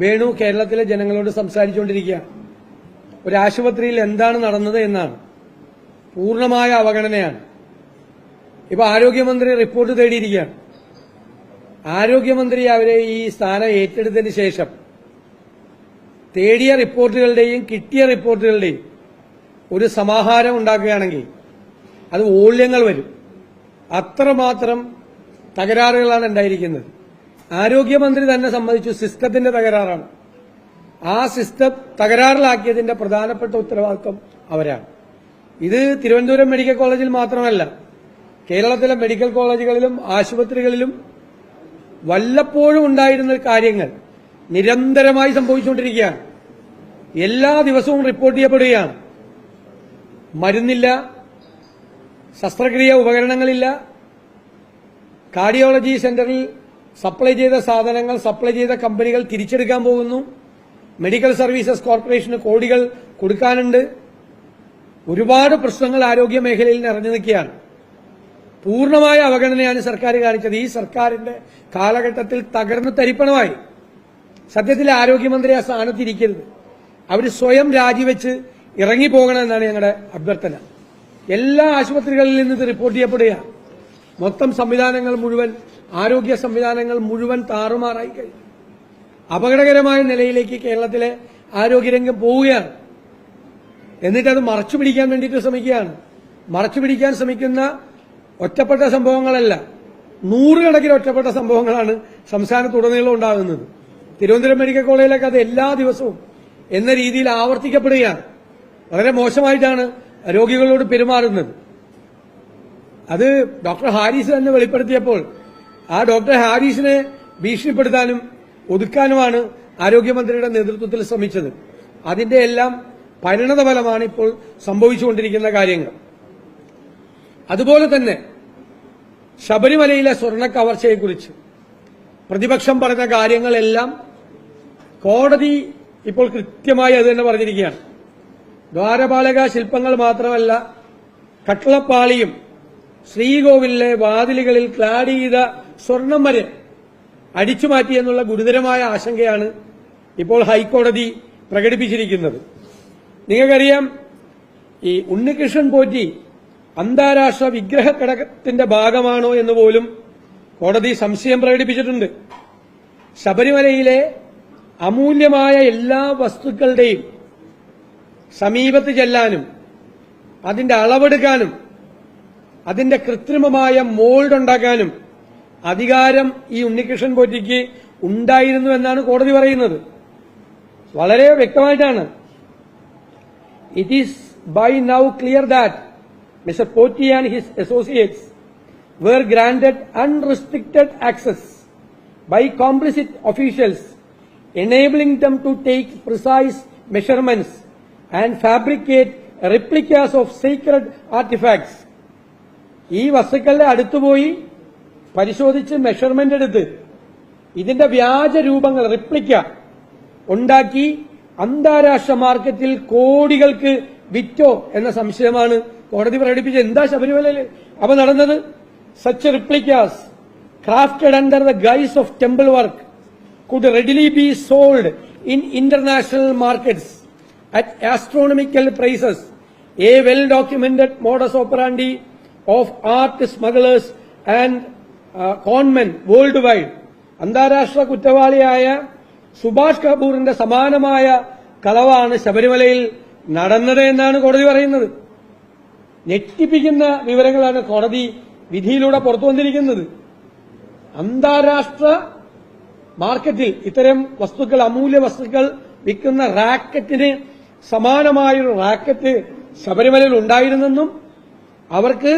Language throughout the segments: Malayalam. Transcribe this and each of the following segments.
വേണു കേരളത്തിലെ ജനങ്ങളോട് സംസാരിച്ചുകൊണ്ടിരിക്കുകയാണ് ഒരു ആശുപത്രിയിൽ എന്താണ് നടന്നത് എന്നാണ്. പൂർണമായ അവഗണനയാണ്. ഇപ്പൊ ആരോഗ്യമന്ത്രി റിപ്പോർട്ട് തേടിയിരിക്കുകയാണ്. ആരോഗ്യമന്ത്രി അവരെ ഈ സ്ഥാനം ഏറ്റെടുത്തതിന് ശേഷം തേടിയ റിപ്പോർട്ടുകളുടെയും കിട്ടിയ റിപ്പോർട്ടുകളുടെയും ഒരു സമാഹാരം ഉണ്ടാക്കുകയാണെങ്കിൽ അത് മൂല്യങ്ങൾ വരും. അത്രമാത്രം തകരാറുകളാണ് ഉണ്ടായിരിക്കുന്നത്. ആരോഗ്യമന്ത്രി തന്നെ സമ്മതിച്ചു. സിസ്റ്റത്തിന്റെ തകരാറാണ്. ആ സിസ്റ്റം തകരാറിലാക്കിയതിന്റെ പ്രധാനപ്പെട്ട ഉത്തരവാദിത്വം അവരാണ്. ഇത് തിരുവനന്തപുരം മെഡിക്കൽ കോളേജിൽ മാത്രമല്ല കേരളത്തിലെ മെഡിക്കൽ കോളേജുകളിലും ആശുപത്രികളിലും വല്ലപ്പോഴും ഉണ്ടായിരുന്ന കാര്യങ്ങൾ നിരന്തരമായി സംഭവിച്ചുകൊണ്ടിരിക്കുകയാണ്. എല്ലാ ദിവസവും റിപ്പോർട്ട് ചെയ്യപ്പെടുകയാണ്. മരുന്നില്ല ശസ്ത്രക്രിയ ഉപകരണങ്ങളില്ല കാർഡിയോളജി സെന്ററിൽ സപ്ലൈ ചെയ്ത സാധനങ്ങൾ സപ്ലൈ ചെയ്ത കമ്പനികൾ തിരിച്ചെടുക്കാൻ പോകുന്നു. മെഡിക്കൽ സർവീസസ് കോർപ്പറേഷന് കോടികൾ കൊടുക്കാനുണ്ട്. ഒരുപാട് പ്രശ്നങ്ങൾ ആരോഗ്യ മേഖലയിൽ നിറഞ്ഞു നിൽക്കുകയാണ്. പൂർണമായ അവഗണനയാണ് സർക്കാർ കാണിച്ചത്. ഈ സർക്കാരിന്റെ കാലഘട്ടത്തിൽ തകർന്നു തരിപ്പണമായി. സത്യത്തിൽ ആരോഗ്യമന്ത്രി ആ സ്ഥാനത്തിരിക്കരുത് അവർ സ്വയം രാജിവെച്ച് ഇറങ്ങിപ്പോകണമെന്നാണ് ഞങ്ങളുടെ അഭ്യർത്ഥന. എല്ലാ ആശുപത്രികളിൽ നിന്ന് ഇത് റിപ്പോർട്ട് ചെയ്യപ്പെടുകയാണ്. മൊത്തം സംവിധാനങ്ങൾ മുഴുവൻ ആരോഗ്യ സംവിധാനങ്ങൾ മുഴുവൻ താറുമാറായി കഴിഞ്ഞു. അപകടകരമായ നിലയിലേക്ക് കേരളത്തിലെ ആരോഗ്യരംഗം പോവുകയാണ്. എന്നിട്ടത് മറച്ചു പിടിക്കാൻ വേണ്ടിയിട്ട് ശ്രമിക്കുകയാണ്. മറച്ചു പിടിക്കാൻ ശ്രമിക്കുന്ന ഒറ്റപ്പെട്ട സംഭവങ്ങളല്ല നൂറുകണക്കിന് ഒറ്റപ്പെട്ട സംഭവങ്ങളാണ് സംസ്ഥാനത്തുടനീളം ഉണ്ടാകുന്നത്. തിരുവനന്തപുരം മെഡിക്കൽ കോളേജിലൊക്കെ അത് എല്ലാ ദിവസവും എന്ന രീതിയിൽ ആവർത്തിക്കപ്പെടുകയാണ്. വളരെ മോശമായിട്ടാണ് രോഗികളോട് പെരുമാറുന്നത്. അത് ഡോക്ടർ ഹാരിസ് തന്നെ വെളിപ്പെടുത്തിയപ്പോൾ ആ ഡോക്ടർ ഹാരിസിനെ ഭീഷണിപ്പെടുത്താനും ഒതുക്കാനുമാണ് ആരോഗ്യമന്ത്രിയുടെ നേതൃത്വത്തിൽ ശ്രമിച്ചത്. അതിന്റെ എല്ലാം പരിണത ഫലമാണ് ഇപ്പോൾ സംഭവിച്ചുകൊണ്ടിരിക്കുന്ന കാര്യങ്ങൾ. അതുപോലെ തന്നെ ശബരിമലയിലെ സ്വർണ കവർച്ചയെക്കുറിച്ച് പ്രതിപക്ഷം പറഞ്ഞ കാര്യങ്ങളെല്ലാം കോടതി ഇപ്പോൾ കൃത്യമായി അത് തന്നെ പറഞ്ഞിരിക്കുകയാണ്. ദ്വാരപാലക ശില്പങ്ങൾ മാത്രമല്ല കട്ടളപ്പാളിയും ശ്രീകോവിലെ വാതിലുകളിൽ ക്ലാഡ് ചെയ്ത സ്വർണം വരെ അടിച്ചു മാറ്റിയെന്നുള്ള ഗുരുതരമായ ആശങ്കയാണ് ഇപ്പോൾ ഹൈക്കോടതി പ്രകടിപ്പിച്ചിരിക്കുന്നത്. നിങ്ങൾക്കറിയാം ഈ ഉണ്ണികൃഷ്ണൻ പോറ്റി അന്താരാഷ്ട്ര വിഗ്രഹ ഘടകത്തിന്റെ ഭാഗമാണോ എന്ന് പോലും കോടതി സംശയം പ്രകടിപ്പിച്ചിട്ടുണ്ട്. ശബരിമലയിലെ അമൂല്യമായ എല്ലാ വസ്തുക്കളുടെയും സമീപത്ത് ചെല്ലാനും അതിന്റെ അളവെടുക്കാനും അതിന്റെ കൃത്രിമമായ മോൾഡ് ഉണ്ടാക്കാനും അധികാരം ഈ ഉണ്ണികൃഷ്ണൻ പോറ്റിക്ക് ഉണ്ടായിരുന്നു എന്നാണ് കോടതി പറയുന്നത് വളരെ വ്യക്തമായിട്ടാണ് it is by now clear that mister Potti and his associates were granted unrestricted access by complicit officials, enabling them to take precise measurements and fabricate replicas of sacred artifacts. ഈ വസ്തുക്കളുടെ അടുത്തുപോയി പരിശോധിച്ച് മെഷർമെന്റ് എടുത്ത് ഇതിന്റെ വ്യാജ രൂപങ്ങൾ റിപ്ലിക്ക ഉണ്ടാക്കി അന്താരാഷ്ട്ര മാർക്കറ്റിൽ കോടികൾക്ക് വിറ്റോ എന്ന സംശയമാണ് കോടതി പ്രകടിപ്പിച്ചത് എന്താ ശബരിമലയിൽ അപ്പൊ നടന്നത് such replicas crafted under the guise of temple work could readily be sold in international markets at astronomical prices. A well documented modus operandi of art smugglers and uh, world wide അന്താരാഷ്ട്ര കുറ്റവാളിയായ സുഭാഷ് കപൂറിന്റെ സമാനമായ കളവാണ് ശബരിമലയിൽ നടന്നത് എന്നാണ് കോടതി പറയുന്നത്. ഞെട്ടിപ്പിക്കുന്ന വിവരങ്ങളാണ് കോടതി വിധിയിലൂടെ പുറത്തുവന്നിരിക്കുന്നത് അന്താരാഷ്ട്ര മാർക്കറ്റിൽ ഇത്തരം വസ്തുക്കൾ അമൂല്യ വസ്തുക്കൾ വിൽക്കുന്ന റാക്കറ്റിന് സമാനമായൊരു റാക്കറ്റ് ശബരിമലയിൽ ഉണ്ടായിരുന്നെന്നും അവർക്ക്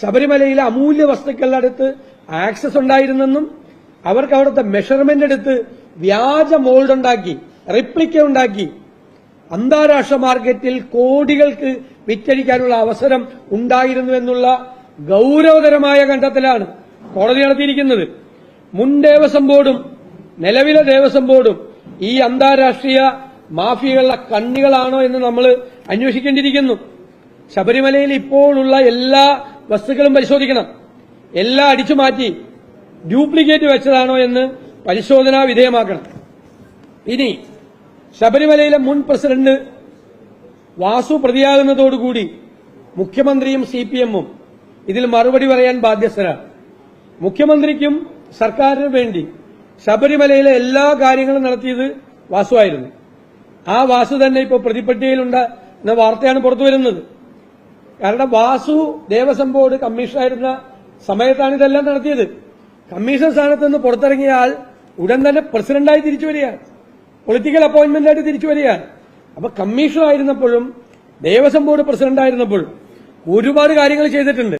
ശബരിമലയിലെ അമൂല്യ വസ്തുക്കളുടെ അടുത്ത് ആക്സസ് ഉണ്ടായിരുന്നെന്നും അവർക്ക് അവിടുത്തെ മെഷർമെന്റ് എടുത്ത് വ്യാജ മോൾഡ് ഉണ്ടാക്കി റിപ്ലിക്ക ഉണ്ടാക്കി. അന്താരാഷ്ട്ര മാർക്കറ്റിൽ കോടികൾക്ക് വിറ്റഴിക്കാനുള്ള അവസരം ഉണ്ടായിരുന്നു എന്നുള്ള ഗൌരവതരമായ കണ്ടെത്തലാണ് കോടതി നടത്തിയിരിക്കുന്നത്. മുൻ ദേവസ്വം ബോർഡും നിലവിലെ ദേവസ്വം ബോർഡും ഈ അന്താരാഷ്ട്രീയ മാഫിയകളുടെ കണ്ണികളാണോ എന്ന് നമ്മൾ അന്വേഷിക്കേണ്ടിയിരിക്കുന്നു. ശബരിമലയിൽ ഇപ്പോഴുള്ള എല്ലാ വസ്തുക്കളും പരിശോധിക്കണം. എല്ലാം അടിച്ചു മാറ്റി ഡ്യൂപ്ലിക്കേറ്റ് വെച്ചതാണോ എന്ന് പരിശോധനാ വിധേയമാക്കണം. ഇനി ശബരിമലയിലെ മുൻ പ്രസിഡന്റ് വാസു പ്രതിയാകുന്നതോടുകൂടി മുഖ്യമന്ത്രിയും സി പി എമ്മും ഇതിൽ മറുപടി പറയാൻ ബാധ്യസ്ഥരാണ്. മുഖ്യമന്ത്രിക്കും സർക്കാരിനും വേണ്ടി ശബരിമലയിലെ എല്ലാ കാര്യങ്ങളും നടത്തിയത് വാസുവായിരുന്നു ആ വാസു തന്നെ ഇപ്പോൾ പ്രതിപട്ടികയിലുണ്ട് എന്ന വാർത്തയാണ് പുറത്തുവരുന്നത്. കാരണം വാസു ദേവസ്വം ബോർഡ് കമ്മീഷണറായിരുന്ന സമയത്താണ് ഇതെല്ലാം നടത്തിയത്. കമ്മീഷൻ സ്ഥാനത്ത് നിന്ന് പുറത്തിറങ്ങിയ ആൾ ഉടൻ തന്നെ പ്രസിഡന്റായി തിരിച്ചു വരികയാണ്. പൊളിറ്റിക്കൽ അപ്പോയിന്റ്മെന്റ് ആയിട്ട് തിരിച്ചു വരികയാണ്. അപ്പൊ കമ്മീഷൻ ആയിരുന്നപ്പോഴും ദേവസ്വം ബോർഡ് പ്രസിഡന്റ് ആയിരുന്നപ്പോഴും ഒരുപാട് കാര്യങ്ങൾ ചെയ്തിട്ടുണ്ട്.